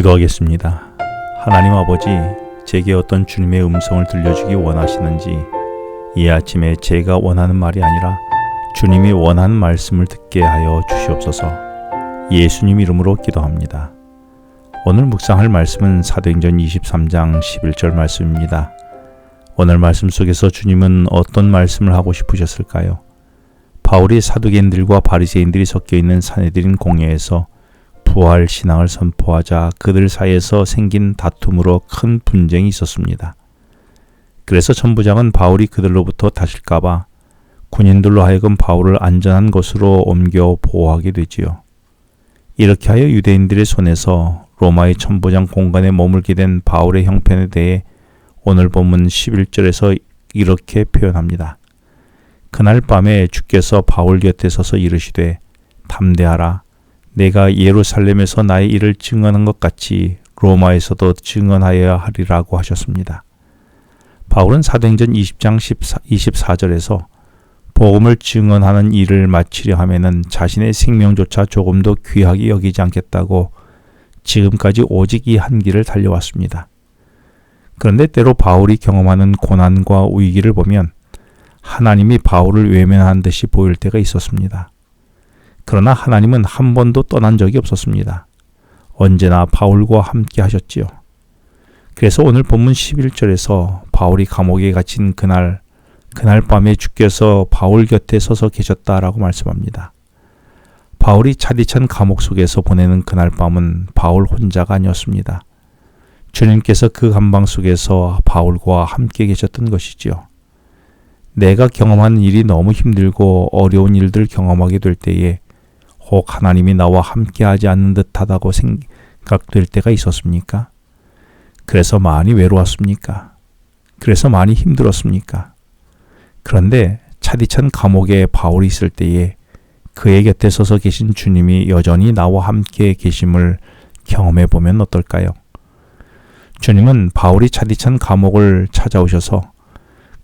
기도하겠습니다. 하나님 아버지, 제게 어떤 주님의 음성을 들려주기 원하시는지 이 아침에 제가 원하는 말이 아니라 주님이 원하는 말씀을 듣게 하여 주시옵소서. 예수님 이름으로 기도합니다. 오늘 묵상할 말씀은 사도행전 23장 11절 말씀입니다. 오늘 말씀 속에서 주님은 어떤 말씀을 하고 싶으셨을까요? 바울이 사두개인들과 바리새인들이 섞여 있는 사내들인 공회에서 부활 신앙을 선포하자 그들 사이에서 생긴 다툼으로 큰 분쟁이 있었습니다. 그래서 천부장은 바울이 그들로부터 다실까봐 군인들로 하여금 바울을 안전한 곳으로 옮겨 보호하게 되지요. 이렇게 하여 유대인들의 손에서 로마의 천부장 공간에 머물게 된 바울의 형편에 대해 오늘 본문 11절에서 이렇게 표현합니다. 그날 밤에 주께서 바울 곁에 서서 이르시되 담대하라 내가 예루살렘에서 나의 일을 증언한 것 같이 로마에서도 증언하여야 하리라고 하셨습니다. 바울은 사도행전 20장 24절에서 복음을 증언하는 일을 마치려 하면은 자신의 생명조차 조금도 귀하게 여기지 않겠다고 지금까지 오직 이 한 길을 달려왔습니다. 그런데 때로 바울이 경험하는 고난과 위기를 보면 하나님이 바울을 외면한 듯이 보일 때가 있었습니다. 그러나 하나님은 한 번도 떠난 적이 없었습니다. 언제나 바울과 함께 하셨지요. 그래서 오늘 본문 11절에서 바울이 감옥에 갇힌 그날, 그날 밤에 주께서 바울 곁에 서서 계셨다라고 말씀합니다. 바울이 차디찬 감옥 속에서 보내는 그날 밤은 바울 혼자가 아니었습니다. 주님께서 그 감방 속에서 바울과 함께 계셨던 것이지요. 내가 경험한 일이 너무 힘들고 어려운 일들 경험하게 될 때에 혹 하나님이 나와 함께하지 않는 듯하다고 생각될 때가 있었습니까? 그래서 많이 외로웠습니까? 그래서 많이 힘들었습니까? 그런데 차디찬 감옥에 바울이 있을 때에 그의 곁에 서서 계신 주님이 여전히 나와 함께 계심을 경험해 보면 어떨까요? 주님은 바울이 차디찬 감옥을 찾아오셔서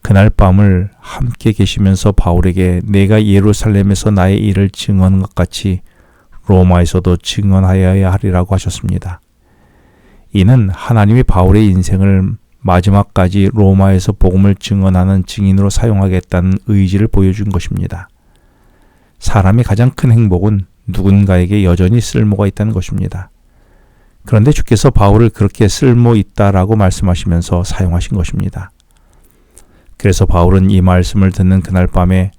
그날 밤을 함께 계시면서 바울에게 내가 예루살렘에서 나의 일을 증언한 것 같이 로마에서도 증언하여야 하리라고 하셨습니다. 이는 하나님이 바울의 인생을 마지막까지 로마에서 복음을 증언하는 증인으로 사용하겠다는 의지를 보여준 것입니다. 사람의 가장 큰 행복은 누군가에게 여전히 쓸모가 있다는 것입니다. 그런데 주께서 바울을 그렇게 쓸모 있다라고 말씀하시면서 사용하신 것입니다. 그래서 바울은 이 말씀을 듣는 그날 밤에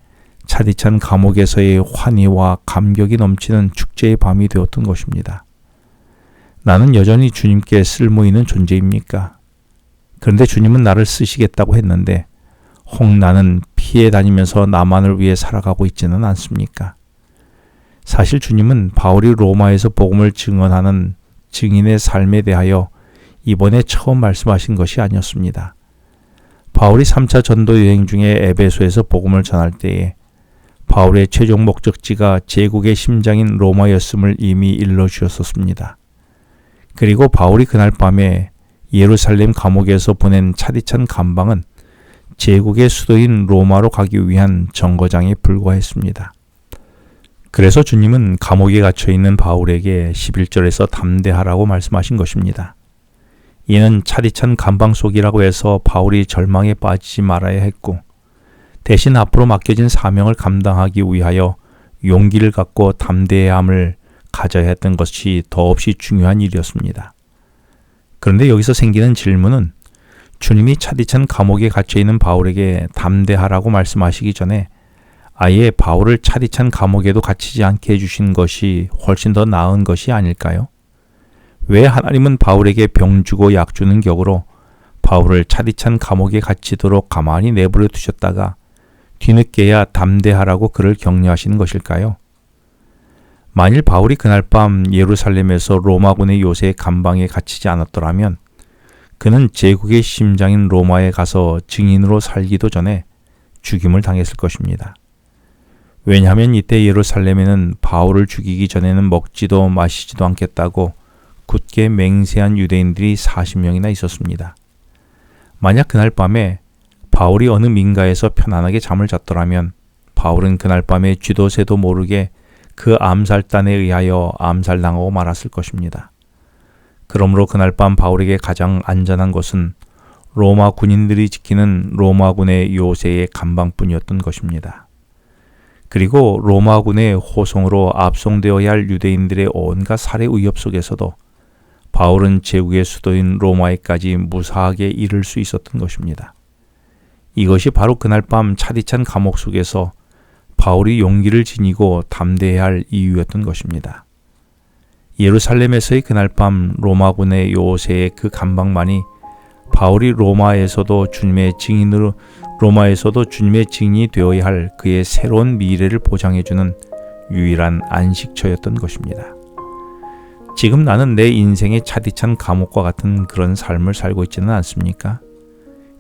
차디찬 감옥에서의 환희와 감격이 넘치는 축제의 밤이 되었던 것입니다. 나는 여전히 주님께 쓸모 있는 존재입니까? 그런데 주님은 나를 쓰시겠다고 했는데 혹 나는 피해 다니면서 나만을 위해 살아가고 있지는 않습니까? 사실 주님은 바울이 로마에서 복음을 증언하는 증인의 삶에 대하여 이번에 처음 말씀하신 것이 아니었습니다. 바울이 3차 전도 여행 중에 에베소에서 복음을 전할 때에 바울의 최종 목적지가 제국의 심장인 로마였음을 이미 일러 주었었습니다. 그리고 바울이 그날 밤에 예루살렘 감옥에서 보낸 차디찬 감방은 제국의 수도인 로마로 가기 위한 정거장에 불과했습니다. 그래서 주님은 감옥에 갇혀 있는 바울에게 11절에서 담대하라고 말씀하신 것입니다. 이는 차디찬 감방 속이라고 해서 바울이 절망에 빠지지 말아야 했고 대신 앞으로 맡겨진 사명을 감당하기 위하여 용기를 갖고 담대함을 가져야 했던 것이 더없이 중요한 일이었습니다. 그런데 여기서 생기는 질문은 주님이 차디찬 감옥에 갇혀 있는 바울에게 담대하라고 말씀하시기 전에 아예 바울을 차디찬 감옥에도 갇히지 않게 해주신 것이 훨씬 더 나은 것이 아닐까요? 왜 하나님은 바울에게 병 주고 약 주는 격으로 바울을 차디찬 감옥에 갇히도록 가만히 내버려 두셨다가 뒤늦게야 담대하라고 그를 격려하시는 것일까요? 만일 바울이 그날 밤 예루살렘에서 로마군의 요새 감방에 갇히지 않았더라면 그는 제국의 심장인 로마에 가서 증인으로 살기도 전에 죽임을 당했을 것입니다. 왜냐하면 이때 예루살렘에는 바울을 죽이기 전에는 먹지도 마시지도 않겠다고 굳게 맹세한 유대인들이 40명이나 있었습니다. 만약 그날 밤에 바울이 어느 민가에서 편안하게 잠을 잤더라면 바울은 그날 밤에 쥐도 새도 모르게 그 암살단에 의하여 암살당하고 말았을 것입니다. 그러므로 그날 밤 바울에게 가장 안전한 곳은 로마 군인들이 지키는 로마군의 요새의 감방뿐이었던 것입니다. 그리고 로마군의 호송으로 압송되어야 할 유대인들의 온갖 살해 위협 속에서도 바울은 제국의 수도인 로마에까지 무사하게 이를 수 있었던 것입니다. 이것이 바로 그날 밤 차디찬 감옥 속에서 바울이 용기를 지니고 담대해야 할 이유였던 것입니다. 예루살렘에서의 그날 밤 로마군의 요새의 그 감방만이 바울이 로마에서도 주님의 증인으로 로마에서도 주님의 증인이 되어야 할 그의 새로운 미래를 보장해주는 유일한 안식처였던 것입니다. 지금 나는 내 인생의 차디찬 감옥과 같은 그런 삶을 살고 있지는 않습니까?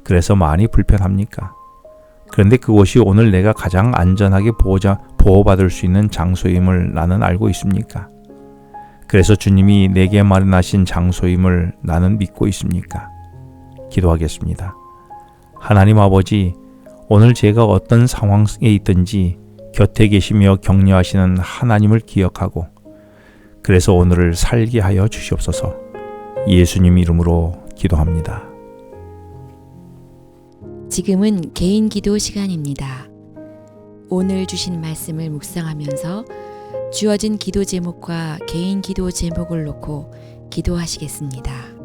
그래서 많이 불편합니까? 그런데 그곳이 오늘 내가 가장 안전하게 보호자, 보호받을 수 있는 장소임을 나는 알고 있습니까? 그래서 주님이 내게 마련하신 장소임을 나는 믿고 있습니까? 기도하겠습니다. 하나님 아버지, 오늘 제가 어떤 상황에 있든지 곁에 계시며 격려하시는 하나님을 기억하고 그래서 오늘을 살게 하여 주시옵소서. 예수님 이름으로 기도합니다. 지금은 개인 기도 시간입니다. 오늘 주신 말씀을 묵상하면서 주어진 기도 제목과 개인 기도 제목을 놓고 기도하시겠습니다.